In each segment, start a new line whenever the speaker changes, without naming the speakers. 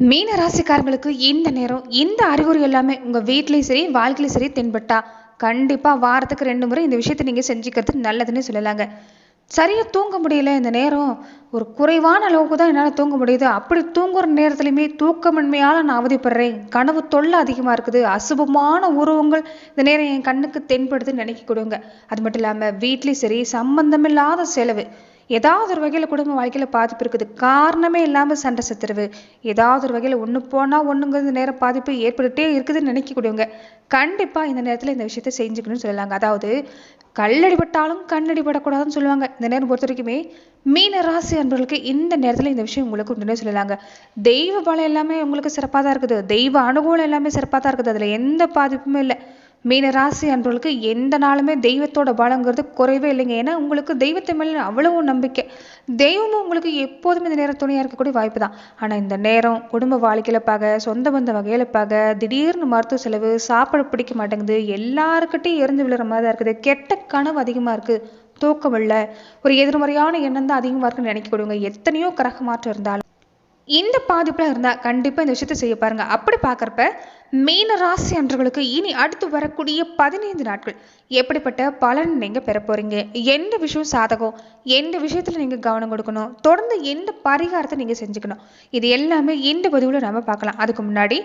மீன ராசிக்காரங்களுக்கு இந்த நேரம் இந்த அறிகுறி எல்லாமே உங்கள் வீட்லேயும் சரி வாழ்க்கையிலையும் சரி தென்பட்டா. கண்டிப்பாக வாரத்துக்கு ரெண்டு முறை இந்த விஷயத்தை நீங்கள் செஞ்சுக்கிறது நல்லதுன்னு சொல்லலாங்க. சரியாக தூங்க முடியல இந்த நேரம் ஒரு குறைவான அளவுக்கு தான் என்னால் தூங்க முடியுது. அப்படி தூங்குற நேரத்துலையுமே தூக்கமின்மையால் நான் அவதிப்படுறேன். கனவு தொல்லை அதிகமாக இருக்குது. அசுபமான உருவங்கள் இந்த நேரம் என் கண்ணுக்கு தென்படுதுன்னு நினைக்க கொடுங்க. அது மட்டும் இல்லாமல் வீட்லேயும் சரி சம்பந்தமில்லாத செலவு. ஏதாவது ஒரு வகையில் குடும்ப வாழ்க்கையில் பாதிப்பு இருக்குது. காரணமே இல்லாமல் சண்டை சத்துருவு ஏதாவது ஒரு வகையில் ஒன்று போனால் ஒன்றுங்கிறது நேரம் பாதிப்பு ஏற்பட்டுகிட்டே இருக்குதுன்னு நினைக்கக்கூடியவங்க கண்டிப்பாக இந்த நேரத்தில் இந்த விஷயத்தை செஞ்சுக்கணும்னு சொல்லலாங்க. அதாவது கல்லடிபட்டாலும் கண்ணடிப்படக்கூடாதுன்னு சொல்லுவாங்க. இந்த நேரம் பொறுத்த வரைக்குமே மீன ராசி அன்பர்களுக்கு இந்த நேரத்தில் இந்த விஷயம் உங்களுக்கு உண்டுன்னு சொல்லலாங்க. தெய்வ பலம் எல்லாமே உங்களுக்கு சிறப்பாக தான் இருக்குது. தெய்வ அனுகூலம் எல்லாமே சிறப்பாக தான் இருக்குது. அதில் எந்த பாதிப்புமே இல்லை. மீனராசி அன்பர்களுக்கு எந்த நாளுமே தெய்வத்தோட பலங்கிறது குறைவே இல்லைங்க. ஏன்னா உங்களுக்கு தெய்வத்தை மேலே அவ்வளவு நம்பிக்கை. தெய்வமும் உங்களுக்கு எப்போதுமே இந்த நேரம் துணையாக இருக்கக்கூடிய வாய்ப்பு தான் ஆனால் இந்த நேரம் குடும்ப வாழ்க்கையில் பாக சொந்த பந்த வகையில் பாக திடீர்னு மருத்துவ செலவு சாப்பிட பிடிக்க மாட்டேங்குது எல்லாருக்கிட்டையும் எரிஞ்சு விழுற மாதிரி தான் இருக்குது. கெட்ட கனவு அதிகமாக இருக்குது தூக்கம் இல்லை. ஒரு எதிர்மறையான எண்ணம் தான் அதிகமாக இருக்குன்னு நினைக்க கொடுங்க. எத்தனையோ கிரக மாற்றம் இருந்தாலும் இந்த பாதிப்பில் இருந்தால் கண்டிப்பாக இந்த விஷயத்தை செய்ய பாருங்கள் அப்படி பார்க்குறப்ப மீன ராசி அன்றர்களுக்கு இனி அடுத்து வரக்கூடிய பதினைந்து நாட்கள் எப்படிப்பட்ட பலன் நீங்கள் பெற போகிறீங்க எந்த விஷயம் சாதகம்? எந்த விஷயத்தில் நீங்கள் கவனம் கொடுக்கணும்? தொடர்ந்து எந்த பரிகாரத்தை நீங்கள் செஞ்சுக்கணும்? இது எல்லாமே இந்த பதிவில் நம்ம பார்க்கலாம். அதுக்கு முன்னாடி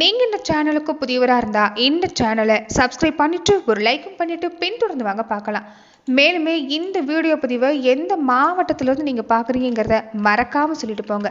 நீங்கள் இந்த சேனலுக்கு புதியவராக இருந்தால் இந்த சேனலை சப்ஸ்கிரைப் பண்ணிவிட்டு ஒரு லைக்கும் பண்ணிவிட்டு பின்தொடர்ந்து வாங்க பார்க்கலாம். மேலுமே இந்த வீடியோ பதிவை எந்த மாவட்டத்திலிருந்து நீங்கள் பார்க்குறீங்கிறத மறக்காமல் சொல்லிட்டு போங்க.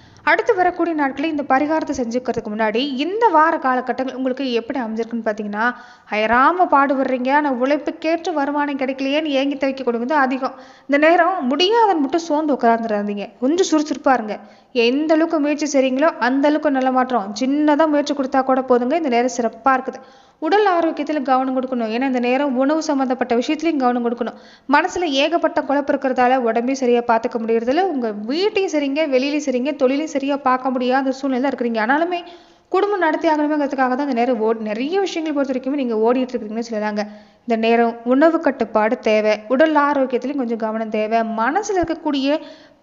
அடுத்து வரக்கூடிய நாட்களில் இந்த பரிகாரத்தை செஞ்சுக்கிறதுக்கு முன்னாடி இந்த வார காலகட்டங்கள் உங்களுக்கு எப்படி அமைஞ்சிருக்குன்னு பார்த்தீங்கன்னா அயராம பாடுபடுறீங்க ஆனால் உழைப்புக்கேற்ற வருமானம் கிடைக்கலையேன்னு ஏங்கி தவிக்க கொடுக்குறது அதிகம். இந்த நேரம் முடியாதன் மட்டும் சோர்ந்து உட்காந்துருந்தீங்க கொஞ்சம் சுறுசுறுப்பாக இருங்க. எந்த அளவுக்கு முயற்சி செய்கிறீங்களோ அந்த அளவுக்கு நல்ல மாற்றம். சின்னதாக முயற்சி கொடுத்தா கூட போதுங்க. இந்த நேரம் சிறப்பாக இருக்குது. உடல் ஆரோக்கியத்தில் கவனம் கொடுக்கணும். ஏன்னா இந்த நேரம் உணவு சம்மந்தப்பட்ட விஷயத்துலையும் கவனம் கொடுக்கணும். மனசில் ஏகப்பட்ட குழப்பம் இருக்கிறதால உடம்பையும் சரியாக பார்த்துக்க முடியறதில்ல. உங்கள் வீட்டையும் சரிங்க வெளியிலையும் சரிங்க தொழிலையும் சரியாக பார்க்க முடியாத சூழ்நிலை இருக்கிறீங்க. ஆனாலுமே குடும்பம் நடத்தி ஆகணுமேங்கிறதுக்காக தான் இந்த நேரம் ஓடி நிறைய விஷயங்கள் பொறுத்த வரைக்குமே நீங்கள் ஓடிட்டு இருக்கீங்கன்னு சொல்லலாங்க. இந்த நேரம் உணவு கட்டுப்பாடு தேவை. உடல் ஆரோக்கியத்துலையும் கொஞ்சம் கவனம் தேவை. மனசில் இருக்கக்கூடிய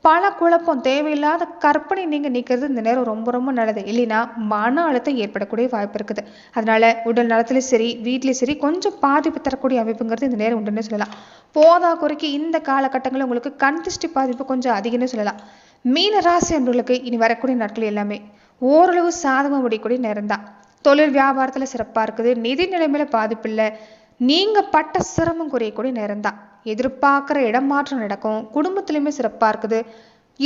பல குழப்பம் தேவையில்லாத கற்பனை நீங்கள் நிற்கிறது இந்த நேரம் ரொம்ப ரொம்ப நல்லது. இல்லைன்னா மன அழுத்தம் ஏற்படக்கூடிய வாய்ப்பு இருக்குது. அதனால உடல் நலத்துலையும் சரி வீட்லேயும் சரி கொஞ்சம் பாதிப்பு தரக்கூடிய அமைப்புங்கிறது இந்த நேரம் உண்டுன்னு சொல்லலாம். போதா குறைக்கு இந்த காலகட்டங்களில் உங்களுக்கு கண் திருஷ்டி பாதிப்பு கொஞ்சம் அதிகம்னு சொல்லலாம். மீன ராசி என்பவர்களுக்கு இனி வரக்கூடிய நாட்கள் எல்லாமே ஓரளவு சாதகமாக முடியக்கூடிய நேரம் தான் தொழில் வியாபாரத்தில் சிறப்பாக இருக்குது. நிதி நிலைமையில பாதிப்பு இல்லை. நீங்கள் பட்ட சிரமம் குறையக்கூடிய நேரம் தான் எதிர்பார்க்குற இடமாற்றம் நடக்கும். குடும்பத்துலையுமே சிறப்பாக இருக்குது.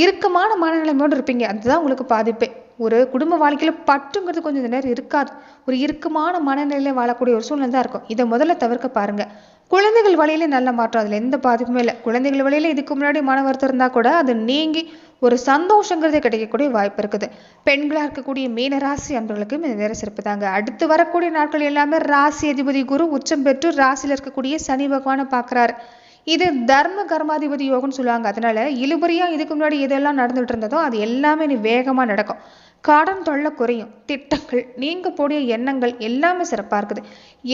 இறுக்கமான மனநிலைமையோடு இருப்பீங்க. அதுதான் உங்களுக்கு பாதிப்பே. ஒரு குடும்ப வாழ்க்கையில் பட்டுங்கிறது கொஞ்சம் நேரம் இருக்காது. ஒரு இறுக்கமான மனநிலையில் வாழக்கூடிய ஒரு சூழ்நிலை தான் இருக்கும். இதை முதல்ல தவிர்க்க பாருங்க. குழந்தைகள் வழியிலே நல்ல மாற்றம். அதில் எந்த பாதிப்புமே இல்லை. குழந்தைகள் வழியில இதுக்கு முன்னாடி மன வருத்தம் இருந்தால் கூட அது நீங்கி ஒரு சந்தோஷங்கிறதே கிடைக்கக்கூடிய வாய்ப்பு இருக்குது. பெண்களாக இருக்கக்கூடிய மீன ராசி அன்பர்களுக்கு இந்த நேரம் சிறப்பு தாங்க. அடுத்து வரக்கூடிய நாட்கள் எல்லாமே ராசி அதிபதி குரு உச்சம் பெற்று ராசியில் இருக்கக்கூடிய சனி பகவானை பார்க்குறாரு. இது தர்ம கர்மாதிபதி யோகம்னு சொல்லுவாங்க. அதனால இழுபறியா இதுக்கு முன்னாடி எதெல்லாம் நடந்துட்டு இருந்ததோ அது எல்லாமே நீ வேகமாக நடக்கும். கடன் தொல்லை குறையும். திட்டங்கள் நீங்க போடிய எண்ணங்கள் எல்லாமே சிறப்பாக இருக்குது.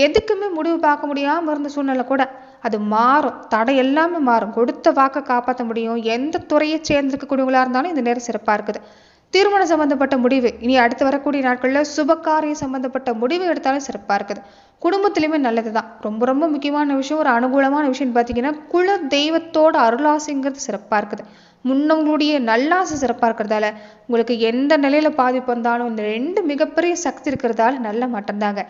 எதுக்குமே முடிவு பார்க்க முடியாமல் இருந்த சூழ்நிலை கூட அது மாறும். தடை எல்லாமே மாறும். கொடுத்த வாக்கை காப்பாற்ற முடியும். எந்த துறையை சேர்ந்திருக்கக்கூடியவங்களா இருந்தாலும் இந்த நேரம் சிறப்பாக இருக்குது. திருமணம் சம்பந்தப்பட்ட முடிவு. இனி அடுத்து வரக்கூடிய நாட்களில் சுபகாரியம் சம்பந்தப்பட்ட முடிவு எடுத்தாலும் சிறப்பாக இருக்குது. குடும்பத்திலையுமே நல்லது தான் ரொம்ப ரொம்ப முக்கியமான விஷயம் ஒரு அனுகூலமான விஷயம்னு பார்த்தீங்கன்னா குல தெய்வத்தோட அருளாசைங்கிறது சிறப்பாக இருக்குது. முன்னவங்களுடைய நல்லாசை சிறப்பாக இருக்கிறதால உங்களுக்கு எந்த நிலையில் பாதிப்பு வந்தாலும் இந்த ரெண்டு மிகப்பெரிய சக்தி இருக்கிறதால நல்ல மாட்டம்தாங்க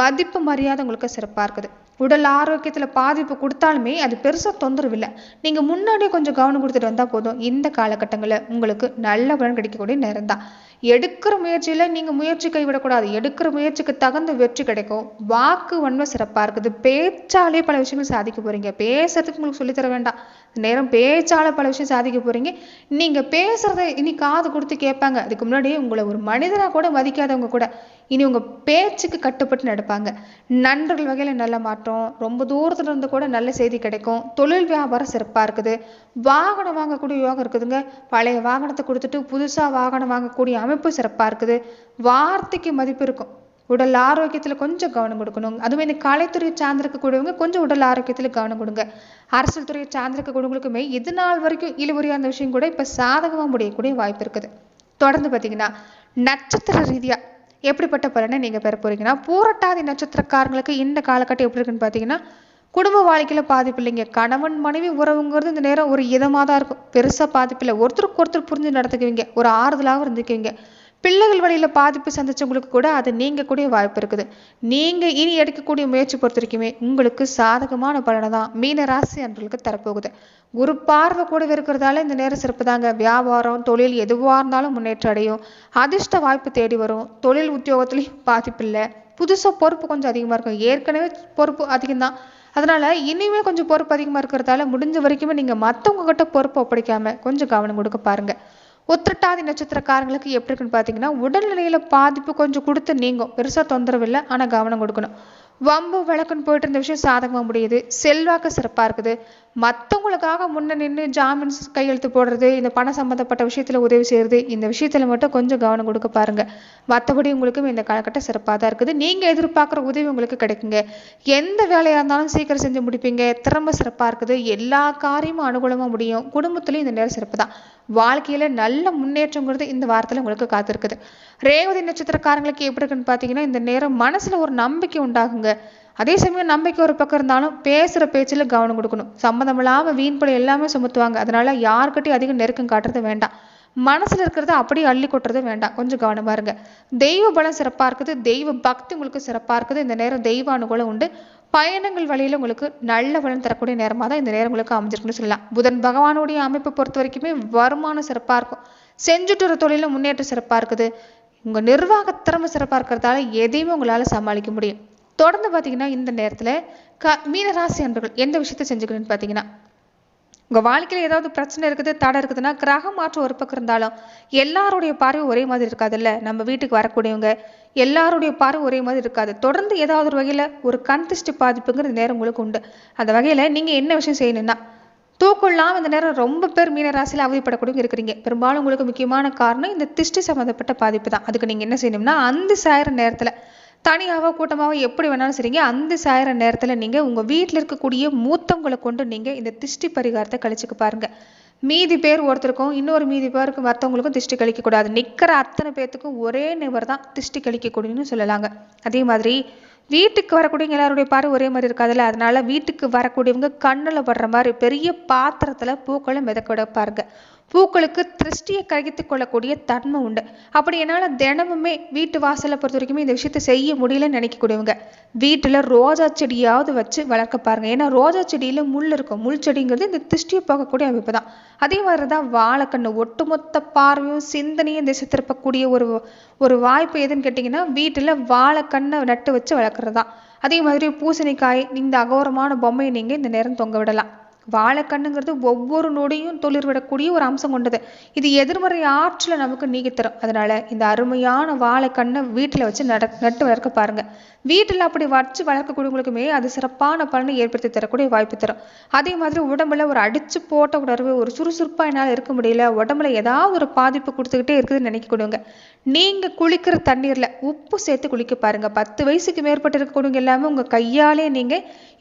மதிப்பு மரியாதை உங்களுக்கு சிறப்பாக இருக்குது. உடல் ஆரோக்கியத்தில் பாதிப்பு கொடுத்தாலுமே அது பெருசாக தொந்தரவு இல்லை நீங்கள் முன்னாடியே கொஞ்சம் கவனம் கொடுத்துட்டு வந்தால் போதும். இந்த காலகட்டங்களில் உங்களுக்கு நல்ல பலன் கிடைக்கக்கூடிய நேரம் தான். எடுக்கிற முயற்சியில் நீங்கள் முயற்சி கைவிடக்கூடாது. எடுக்கிற முயற்சிக்கு தகுந்த வெற்றி கிடைக்கும். வாக்கு வன்மை சிறப்பாக இருக்குது. பேச்சாலே பல விஷயங்கள் சாதிக்க போகிறீங்க பேசுறதுக்கு உங்களுக்கு சொல்லித்தர வேண்டாம். நேரம் பேச்சால பல விஷயம் சாதிக்க போகிறீங்க நீங்கள் பேசுகிறத இனி காது கொடுத்து கேட்பாங்க. அதுக்கு முன்னாடி உங்களை ஒரு மனிதனாக கூட மதிக்காதவங்க கூட இனி உங்கள் பேச்சுக்கு கட்டுப்பட்டு நடப்பாங்க. நண்பர்கள் வகையில் நல்ல மாற்றம் மாற்றம் ரொம்ப தூரத்துல இருந்து கூட நல்ல செய்தி கிடைக்கும். தொழில் வியாபாரம் சிறப்பாக இருக்குது. வாகனம் வாங்கக்கூடிய யோகம் இருக்குதுங்க. பழைய வாகனத்தை கொடுத்துட்டு புதுசாக வாகனம் வாங்கக்கூடிய அமைப்பு சிறப்பாக இருக்குது. வார்த்தைக்கு மதிப்பு இருக்கும். உடல் ஆரோக்கியத்தில் கொஞ்சம் கவனம் கொடுக்கணும். அதுவும் இந்த கலைத்துறையை சார்ந்திருக்கக்கூடியவங்க கொஞ்சம் உடல் ஆரோக்கியத்தில் கவனம் கொடுங்க. அரசியல் துறையை சார்ந்திருக்கக்கூடியவங்களுக்குமே இது நாள் வரைக்கும் இழுவறியாக இருந்த விஷயம் கூட இப்போ சாதகமாக முடியக்கூடிய வாய்ப்பு இருக்குது. தொடர்ந்து பார்த்தீங்கன்னா நட்சத்திர ரீதியாக எப்படிப்பட்ட பலனை நீங்கள் பெற போறீங்கன்னா பூரட்டாதி நட்சத்திரக்காரங்களுக்கு இந்த காலகட்டம் எப்படி இருக்குன்னு பார்த்தீங்கன்னா குடும்ப வாழ்க்கையில் பாதிப்பு இல்லைங்க. கணவன் மனைவி உறவுங்கிறது இந்த நேரம் ஒரு இதமாக தான் இருக்கும். பெருசாக பாதிப்பு இல்லை. ஒருத்தருக்கு ஒருத்தர் புரிஞ்சு நடத்துக்குவீங்க ஒரு ஆறுதலாகவும் இருந்துக்குவீங்க. பிள்ளைகள் வழியில் பாதிப்பு சந்திச்சவங்களுக்கு கூட அது நீங்கக்கூடிய வாய்ப்பு இருக்குது. நீங்கள் இனி எடுக்கக்கூடிய முயற்சி பொறுத்த வரைக்குமே உங்களுக்கு சாதகமான பலனை தான் மீன ராசி அன்பர்களுக்கு தரப்போகுது. குரு பார்வை கூடவே இருக்கிறதால இந்த நேரம் சிறப்பு தாங்க. வியாபாரம் தொழில் எதுவாக இருந்தாலும் முன்னேற்றம் அடையும். அதிர்ஷ்ட வாய்ப்பு தேடி வரும். தொழில் உத்தியோகத்துலேயும் பாதிப்பு இல்லை. புதுசாக பொறுப்பு கொஞ்சம் அதிகமாக இருக்கும். ஏற்கனவே பொறுப்பு அதிகம்தான் அதனால இனிமே கொஞ்சம் பொறுப்பு அதிகமாக இருக்கிறதால முடிஞ்ச வரைக்குமே நீங்கள் மற்றவங்க கிட்ட பொறுப்பு ஒப்படைக்காம கொஞ்சம் கவனம் கொடுக்க பாருங்க. உத்திரட்டாதி நட்சத்திரக்காரங்களுக்கு எப்படி இருக்குன்னு பார்த்தீங்கன்னா உடல்நிலையில் பாதிப்பு கொஞ்சம் கொடுத்து நீங்கும். பெருசாக தொந்தரவு இல்லை ஆனால் கவனம் கொடுக்கணும். வம்பு விளக்குன்னு போயிட்டு இருந்த விஷயம் சாதகமாக முடியுது. செல்வாக்கு சிறப்பாக இருக்குது. மற்றவங்களுக்காக முன்ன நின்று ஜாமீன் கையெழுத்து போடுறது இந்த பணம் சம்மந்தப்பட்ட விஷயத்தில் உதவி செய்கிறது இந்த விஷயத்தில் மட்டும் கொஞ்சம் கவனம் கொடுக்க பாருங்கள் மற்றபடி உங்களுக்கும் இந்த காலகட்டம் சிறப்பாக தான் இருக்குது. நீங்கள் எதிர்பார்க்குற உதவி உங்களுக்கு கிடைக்குங்க. எந்த வேலையாக இருந்தாலும் சீக்கிரம் செஞ்சு முடிப்பீங்க. திறமை சிறப்பாக இருக்குது. எல்லா காரியமும் அனுகூலமாக முடியும். குடும்பத்துலேயும் இந்த நேரம் சிறப்பு தான். வாழ்க்கையில் நல்ல முன்னேற்றங்கிறது இந்த வாரத்தில் உங்களுக்கு காத்திருக்குது. ரேவதி நட்சத்திரக்காரங்களுக்கு எப்படி இருக்குன்னு பார்த்தீங்கன்னா இந்த நேரம் மனசில் ஒரு நம்பிக்கை உண்டாகுங்க. அதே சமயம் நம்பிக்கை ஒரு பக்கம் இருந்தாலும் பேசுகிற பேச்சில் கவனம் கொடுக்கணும். சம்மந்தம் இல்லாமல் வீண்படை எல்லாமே சுமத்துவாங்க. அதனால் யாருக்கிட்டையும் அதிகம் நெருக்கம் காட்டுறது வேண்டாம். மனசில் இருக்கிறத அப்படியே அள்ளி கொட்டுறது வேண்டாம். கொஞ்சம் கவனமா இருங்க. தெய்வ பலம் சிறப்பாக இருக்குது. தெய்வ பக்தி உங்களுக்கு சிறப்பாக இருக்குது. இந்த நேரம் தெய்வ அனுகூலம் உண்டு. பயணங்கள் வழியில் உங்களுக்கு நல்ல பலன் தரக்கூடிய நேரமாக தான் இந்த நேரம் உங்களுக்கு அமைஞ்சிருக்குன்னு சொல்லலாம். புதன் பகவானுடைய அமைப்பை பொறுத்த வரைக்குமே வருமானம் சிறப்பாக இருக்கும். செஞ்சுட்டு ஒரு தொழிலில் முன்னேற்றம் சிறப்பாக இருக்குது. உங்கள் நிர்வாக திறமை சிறப்பாக இருக்கிறதால எதையுமே உங்களால் சமாளிக்க முடியும். தொடர்ந்து பார்த்தீங்கன்னா இந்த நேரத்தில் க மீனராசி அன்பர்கள் எந்த விஷயத்தை செஞ்சுக்கணும்னு பார்த்தீங்கன்னா உங்கள் வாழ்க்கையில் ஏதாவது பிரச்சனை இருக்குது தடை இருக்குதுன்னா கிரக மாற்றம் ஒரு பக்கம் இருந்தாலும் எல்லாருடைய பார்வை ஒரே மாதிரி இருக்காதுல்ல? நம்ம வீட்டுக்கு வரக்கூடியவங்க எல்லாருடைய பார்வை ஒரே மாதிரி இருக்காது. தொடர்ந்து ஏதாவது ஒரு வகையில் ஒரு கண் திருஷ்டி பாதிப்புங்கிறது நேரம் உங்களுக்கு உண்டு. அந்த வகையில் நீங்கள் என்ன விஷயம் செய்யணும்னா தூக்கம்லாம் இந்த நேரம் ரொம்ப பேர் மீனராசியில் அவதிப்படக்கூடிய அவதிப்படக்கூடியவங்க இருக்கிறீங்க. பெரும்பாலும் உங்களுக்கு முக்கியமான காரணம் இந்த திஷ்டி சம்மந்தப்பட்ட பாதிப்பு தான். அதுக்கு நீங்கள் என்ன செய்யணும்னா அந்த சாயிர நேரத்தில் தனியாக கூட்டமாக எப்படி வேணாலும் சரிங்க அந்த சாயிற நேரத்தில் நீங்கள் உங்கள் வீட்டில் இருக்கக்கூடிய மூத்தவங்களை கொண்டு நீங்கள் இந்த திஷ்டி பரிகாரத்தை கழிச்சுக்க பாருங்கள் மீதி பேர் ஒருத்தருக்கும் இன்னொரு மீதி பேருக்கு மற்றவங்களுக்கும் திஷ்டி கழிக்கக்கூடாது. நிற்கிற அத்தனை பேர்த்துக்கும் ஒரே நிவர் தான் திஷ்டி கழிக்கக்கூடியன்னு சொல்லலாங்க. அதே மாதிரி வீட்டுக்கு வரக்கூடியவங்க எல்லாருடைய பார்வை ஒரே மாதிரி இருக்காதுல்ல? அதனால வீட்டுக்கு வரக்கூடியவங்க கண்ணில் படுற மாதிரி பெரிய பாத்திரத்தில் பூக்களை மிதக்க விட பாருங்க. பூக்களுக்கு திருஷ்டியை கழித்து கொள்ளக்கூடிய தன்மை உண்டு. அப்படி என்னால் தினமுமே வீட்டு வாசலை பொறுத்த வரைக்குமே இந்த விஷயத்த செய்ய முடியலன்னு நினைக்கக்கூடியவங்க வீட்டில் ரோஜா செடியாவது வச்சு வளர்க்க பாருங்க. ஏன்னா ரோஜா செடியில் முள் இருக்கும். முள் செடிங்கிறது இந்த திருஷ்டியை போகக்கூடிய அமைப்பு தான். அதே மாதிரி தான் வாழைக்கண்ணு ஒட்டுமொத்த பார்வையும் சிந்தனையும் திசை திருப்பக்கூடிய ஒரு ஒரு வாய்ப்பு எதுன்னு கேட்டிங்கன்னா வீட்டில் வாழைக்கண்ணை நட்டு வச்சு வளர்க்குறது தான். அதே மாதிரி பூசணிக்காய் இந்த அகோரமான பொம்மையை நீங்கள் இந்த நேரம் தொங்க விடலாம். வாழைக்கண்ணுங்கிறது ஒவ்வொரு நொடியும் தொழில் விடக்கூடிய ஒரு அம்சம் கொண்டது. இது எதிர்மறை ஆற்றலை நமக்கு நீக்கி தரும் அதனால இந்த அருமையான வாழைக்கண்ணை வீட்டில் வச்சு நட நட்டு வளர்க்க பாருங்க. வீட்டில் அப்படி வச்சு வளர்க்கக்கூடியவங்களுக்குமே அது சிறப்பான பலனை ஏற்படுத்தி தரக்கூடிய வாய்ப்பு தரும். அதே மாதிரி உடம்புல ஒரு அடிச்சு போட்ட உணர்வு ஒரு சுறுசுறுப்பாக என்னால் இருக்க முடியல உடம்புல ஏதாவது ஒரு பாதிப்பு கொடுத்துக்கிட்டே இருக்குதுன்னு நினைக்கக்கூடியவங்க நீங்க குளிக்கிற தண்ணீர்ல உப்பு சேர்த்து குளிக்க பாருங்க. பத்து வயசுக்கு மேற்பட்டு இருக்கக்கூடியவங்க எல்லாமே உங்க கையாலே நீங்க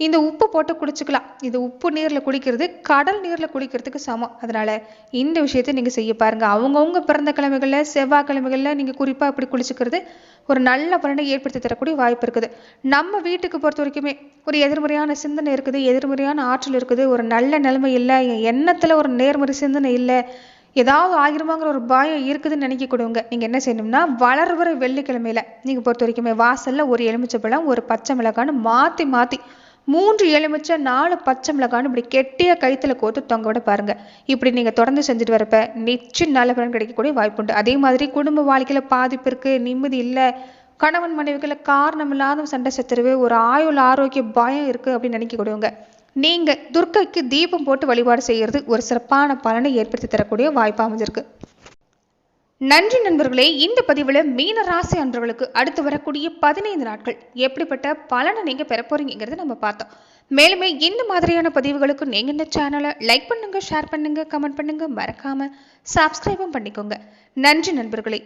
இந்த உப்பு போட்டு குடிச்சுக்கலாம். இது உப்பு நீர்ல குளிக்கிறது கடல் நீர்ல குளிக்கிறதுக்கு சமம். அதனால இந்த விஷயத்தை நீங்க செய்ய பாருங்க. அவங்கவுங்க பிறந்த கிழமைகளில் செவ்வாய்க்கிழமைகளில் நீங்க குறிப்பாக இப்படி குளிச்சுக்கிறது ஒரு நல்ல பலனை ஏற்படுத்தி தரக்கூடிய வாய்ப்பு இருக்குது. நம்ம வீட்டுக்கு பொறுத்த வரைக்குமே ஒரு எதிர்மறையான சிந்தனை இருக்குது எதிர்மறையான ஆற்றல் இருக்குது ஒரு நல்ல நிலைமை இல்லை என் எண்ணத்தில் ஒரு நேர்மறை சிந்தனை இல்லை ஏதாவது ஆகிருமாங்கிற ஒரு பயம் இருக்குதுன்னு நினைக்க கொடுங்க நீங்கள் என்ன செய்யணும்னா வளர்வர வெள்ளிக்கிழமையில நீங்கள் பொறுத்த வரைக்குமே வாசலில் ஒரு எலுமிச்சை பழம் ஒரு பச்சை மிளகான்னு மாற்றி மாற்றி மூன்று எலுமிச்சை நாலு பச்சை மிளகான்னு இப்படி கெட்டிய கைத்தில் கோத்து தொங்க விட பாருங்க. இப்படி நீங்கள் தொடர்ந்து செஞ்சுட்டு வரப்ப நிச்சயம் நல்ல பலன் கிடைக்கக்கூடிய வாய்ப்புண்டு அதே மாதிரி குடும்ப வாழ்க்கையில் பாதிப்பு இருக்குது நிம்மதி இல்லை கணவன் மனைவிகளை காரணம் இல்லாத சண்டை சச்சரவு ஒரு ஆயுள் ஆரோக்கிய பயம் இருக்குது அப்படின்னு நினைக்கக்கூடியவங்க நீங்கள் துர்க்கைக்கு தீபம் போட்டு வழிபாடு செய்கிறது ஒரு சிறப்பான பலனை ஏற்படுத்தி தரக்கூடிய வாய்ப்பு அமைஞ்சிருக்கு. நன்றி நண்பர்களே இந்த பதிவில் மீன ராசி அன்றவர்களுக்கு அடுத்து வரக்கூடிய பதினைந்து நாட்கள் எப்படிப்பட்ட பலனை நீங்கள் பெற போறீங்கிறத நம்ம பார்த்தோம். மேலுமே இந்த மாதிரியான பதிவுகளுக்கு நீங்கள் இந்த சேனலை லைக் பண்ணுங்க ஷேர் பண்ணுங்க கமெண்ட் பண்ணுங்க மறக்காம சப்ஸ்கிரைபும் பண்ணிக்கோங்க. நன்றி நண்பர்களே.